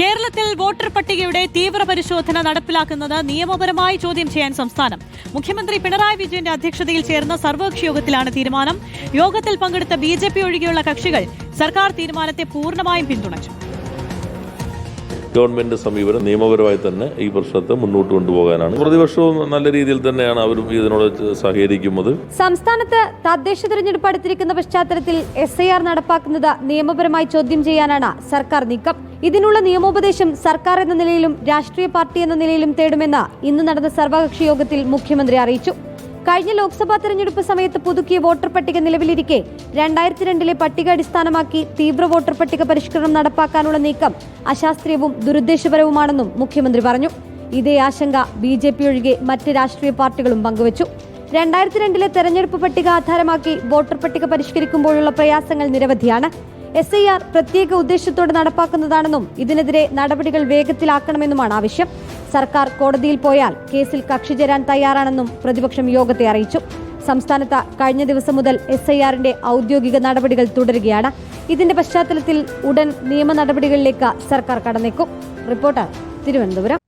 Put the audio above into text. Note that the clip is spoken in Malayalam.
കേരളത്തിൽ വോട്ടർ പട്ടികയുടെ തീവ്ര പരിശോധന നടപ്പിലാക്കുന്നത് നിയമപരമായി ചോദ്യം ചെയ്യാൻ സംസ്ഥാനം. മുഖ്യമന്ത്രി പിണറായി വിജയന്റെ അധ്യക്ഷതയിൽ ചേർന്ന സർവകക്ഷി യോഗത്തിലാണ് തീരുമാനം. യോഗത്തിൽ പങ്കെടുത്ത ബി ഒഴികെയുള്ള കക്ഷികൾ സർക്കാർ തീരുമാനത്തെ പൂർണമായും പിന്തുണച്ചു. ഗവൺമെന്റ് സമീപനം നിയമപരമായി തന്നെ ഈ പ്രശ്നത്തെ മുന്നോട്ട് കൊണ്ടുപോകാനാണ്. പ്രതിപക്ഷവും നല്ല രീതിയിൽ തന്നെയാണ് അവരും ഇതിനോട് സഹകരിക്കുന്നത്. സംസ്ഥാനത്ത് തദ്ദേശ തെരഞ്ഞെടുപ്പ് അടുത്തിരിക്കുന്ന പശ്ചാത്തലത്തിൽ എസ് ഐ ആർ നടപ്പാക്കുന്നത് നിയമപരമായി ചോദ്യം ചെയ്യാനാണ് സർക്കാർ നീക്കം. ഇതിനുള്ള നിയമോപദേശം സർക്കാർ എന്ന നിലയിലും രാഷ്ട്രീയ പാർട്ടി എന്ന നിലയിലും തേടുമെന്ന് ഇന്ന് നടന്ന സർവകക്ഷി യോഗത്തിൽ മുഖ്യമന്ത്രി അറിയിച്ചു. കഴിഞ്ഞ ലോക്സഭാ തെരഞ്ഞെടുപ്പ് സമയത്ത് പുതുക്കിയ വോട്ടർ പട്ടിക നിലവിലിരിക്കെ. രണ്ടായിരത്തി രണ്ടിലെ പട്ടിക അടിസ്ഥാനമാക്കി തീവ്ര വോട്ടർ പട്ടിക പരിഷ്കരണം നടപ്പാക്കാനുള്ള നീക്കം അശാസ്ത്രീയവും ദുരുദ്ദേശപരവുമാണെന്നും മുഖ്യമന്ത്രി പറഞ്ഞു. ഇതേ ആശങ്ക ബി ജെ പി ഒഴികെ മറ്റ് രാഷ്ട്രീയ പാർട്ടികളും പങ്കുവച്ചു. രണ്ടായിരത്തി രണ്ടിലെ തെരഞ്ഞെടുപ്പ് പട്ടിക ആധാരമാക്കി വോട്ടർ പട്ടിക പരിഷ്കരിക്കുമ്പോഴുള്ള പ്രയാസങ്ങൾ നിരവധിയാണ്. എസ് ഐ ആർ പ്രത്യേക ഉദ്ദേശത്തോടെ നടപ്പാക്കുന്നതാണെന്നും ഇതിനെതിരെ നടപടികൾ വേഗത്തിലാക്കണമെന്നുമാണ് ആവശ്യം. സർക്കാർ കോടതിയിൽ പോയാൽ കേസിൽ കക്ഷി ചേരാൻ തയ്യാറാണെന്നും പ്രതിപക്ഷം യോഗത്തെ അറിയിച്ചു. സംസ്ഥാനത്ത് കഴിഞ്ഞ ദിവസം മുതൽ എസ് ഐ ആറിന്റെ ഔദ്യോഗിക നടപടികൾ തുടരുകയാണ്. ഇതിന്റെ പശ്ചാത്തലത്തിൽ ഉടൻ നിയമ നടപടികളിലേക്ക് സർക്കാർ കടന്നേക്കും. റിപ്പോർട്ടർ തിരുവനന്തപുരം.